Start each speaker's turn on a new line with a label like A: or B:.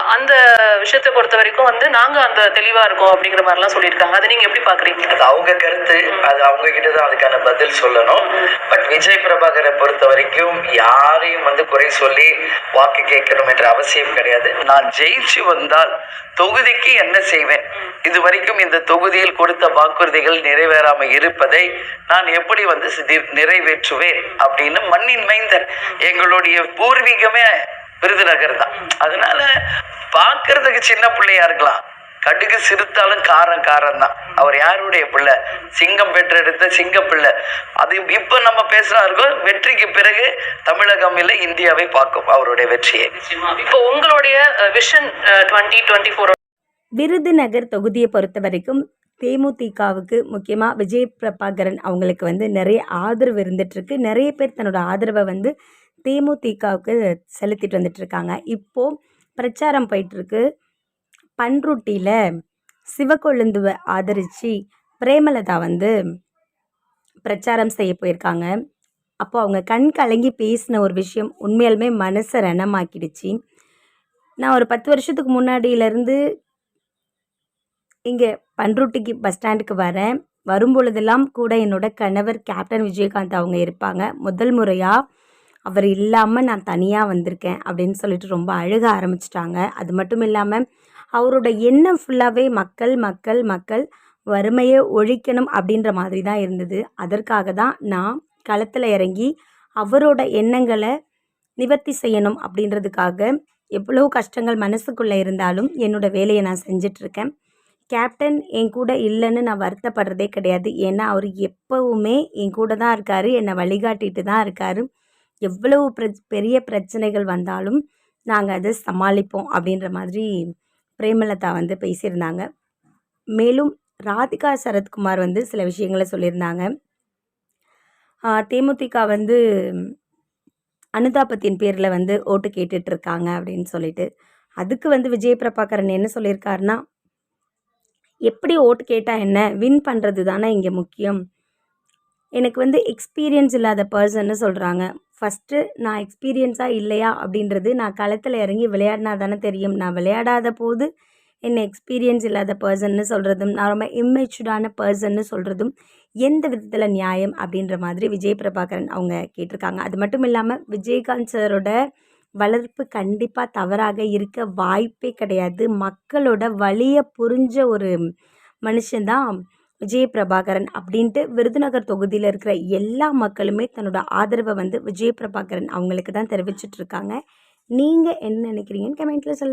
A: அந்த விஷயத்தை பொறுத்த வரைக்கும் வந்து நாங்க அந்த தெளிவா இருக்கோம் அப்படிங்கிற மாதிரிலாம் சொல்லியிருக்காங்க. அதை நீங்க எப்படி பாக்குறீங்க?
B: அது அவங்க கருத்து. அது அவங்க கிட்ட தான் அதுக்கான பதில் சொல்லணும். பட் விஜய் பிரபாகரை பொறுத்த வரைக்கும் யாரையும் வந்து குறை சொல்லி வாக்கு கேட்கணும் என்ற அவசியம் கிடையாது. நான் ஜெயிச்சு வந்தால் தொகுதிக்கு என்ன செய்வேன்? இது வரைக்கும் இந்த தொகுதியில் கொடுத்த வாக்குறுதிகள் நிறைவேறாம இருப்பதை நான் எப்படி வந்து சிதி- நிறைவேற்றுவேன் அப்படின்னு மண்ணின் மைந்தர் எங்களுடைய பூர்வீகமே விருதுநகர் தான். அதனால பார்க்கறதுக்கு சின்ன பிள்ளையா இருக்கலாம். கடுகு சிறுத்தாலும் காரம் காரம் தான். அவர் யாருடைய பிள்ளை? சிங்கம் பெற்றெடுத்த சிங்க பிள்ளை அது இப்போ நம்ம பேசுறா இருக்கோம் வெற்றிக்கு பிறகு தமிழகம் இல்லை இந்தியாவை பார்க்கும் அவருடைய வெற்றியை.
A: இப்போ உங்களுடைய vision twenty twenty four
C: Virudhunagar தொகுதியை பொறுத்த வரைக்கும் தேமுதிகவுக்கு முக்கியமாக விஜய் பிரபாகரன் அவங்களுக்கு வந்து நிறைய ஆதரவு இருந்துகிட்ருக்கு நிறைய பேர் தன்னோட ஆதரவை வந்து தேமுதிகவுக்கு செலுத்திட்டு வந்துட்டுருக்காங்க. இப்போது பிரச்சாரம் போயிட்டுருக்கு. பன்ருட்டியில் சிவக்கொழுந்துவை ஆதரித்து பிரேமலதா வந்து பிரச்சாரம் செய்ய போயிருக்காங்க. அப்போ அவங்க கண் கலங்கி பேசின ஒரு விஷயம் உண்மையாலுமே மனசை ரணமாக்கிடுச்சு. நான் ஒரு பத்து வருஷத்துக்கு முன்னாடியிலேருந்து இங்கே பன்ருட்டிக்கு பஸ் ஸ்டாண்டுக்கு வரேன். வரும்பொழுதெல்லாம் கூட என்னோட கணவர் கேப்டன் விஜயகாந்த் அவங்க இருப்பாங்க. முதல் முறையாக அவர் இல்லாமல் நான் தனியாக வந்திருக்கேன் அப்படின்னு சொல்லிட்டு ரொம்ப அழுக ஆரம்பிச்சிட்டாங்க. அது மட்டும் இல்லாமல் அவரோட எண்ணம் ஃபுல்லாகவே மக்கள் மக்கள் மக்கள் வறுமையை ஒழிக்கணும் அப்படின்ற மாதிரி தான் இருந்தது. அதற்காக தான் நான் களத்தில் இறங்கி அவரோட எண்ணங்களை நிவர்த்தி செய்யணும் அப்படின்றதுக்காக எவ்வளோ கஷ்டங்கள் மனசுக்குள்ளே இருந்தாலும் என்னோடய வேலையை நான் செஞ்சிட்ருக்கேன். கேப்டன் என் கூட இல்லைன்னு நான் வருத்தப்படுறதே கிடையாது. ஏன்னா அவர் எப்போவுமே என் கூட தான் இருக்கார். என்னை வழிகாட்டிட்டு தான் இருக்கார். எவ்வளவு பிர பெரிய பிரச்சனைகள் வந்தாலும் நாங்கள் அதை சமாளிப்போம் அப்படின்ற மாதிரி பிரேமலதா வந்து பேசியிருந்தாங்க. மேலும் ராதிகா சரத்குமார் வந்து சில விஷயங்களை சொல்லியிருந்தாங்க. தேமுதிக வந்து அனுதாபத்தின் பேரில் வந்து ஓட்டு கேட்டுட்டு இருக்காங்க அப்படின்னு சொல்லிட்டு. அதுக்கு வந்து விஜய் பிரபாகரன் என்ன சொல்லியிருக்காருன்னா எப்படி ஓட்டு கேட்டால் என்ன? வின் பண்ணுறது தானே இங்கே முக்கியம். எனக்கு வந்து எக்ஸ்பீரியன்ஸ் இல்லாத பர்சன்னு சொல்கிறாங்க ஃபஸ்ட்டு நான் எக்ஸ்பீரியன்ஸாக இல்லையா அப்படின்றது நான் களத்தில் இறங்கி விளையாடினா தானே தெரியும். நான் விளையாடாத போது என்ன எக்ஸ்பீரியன்ஸ் இல்லாத பர்சன்னு சொல்கிறதும் நான் ரொம்ப இம்மெச்சூர்டான பர்சன்னு சொல்கிறதும் எந்த விதத்தில் நியாயம் அப்படின்ற மாதிரி விஜய் பிரபாகரன் அவங்க கேட்டிருக்காங்க. அது மட்டும் இல்லாமல் விஜயகாந்த் சாரோட வளர்ப்பு கண்டிப்பாக தவறாக இருக்க வாய்ப்பே கிடையாது. மக்களோட வழியை புரிஞ்ச ஒரு மனுஷன்தான் விஜய் பிரபாகரன் அப்படின்ட்டு விருதுநகர் தொகுதியில் இருக்கிற எல்லா மக்களுமே தன்னோட ஆதரவை வந்து விஜய் பிரபாகரன் அவங்களுக்கு தான் தெரிவிச்சிட்டு இருக்காங்க. நீங்கள் என்ன நினைக்கிறீங்கன்னு கமெண்ட்டில் சொல்லுங்கள்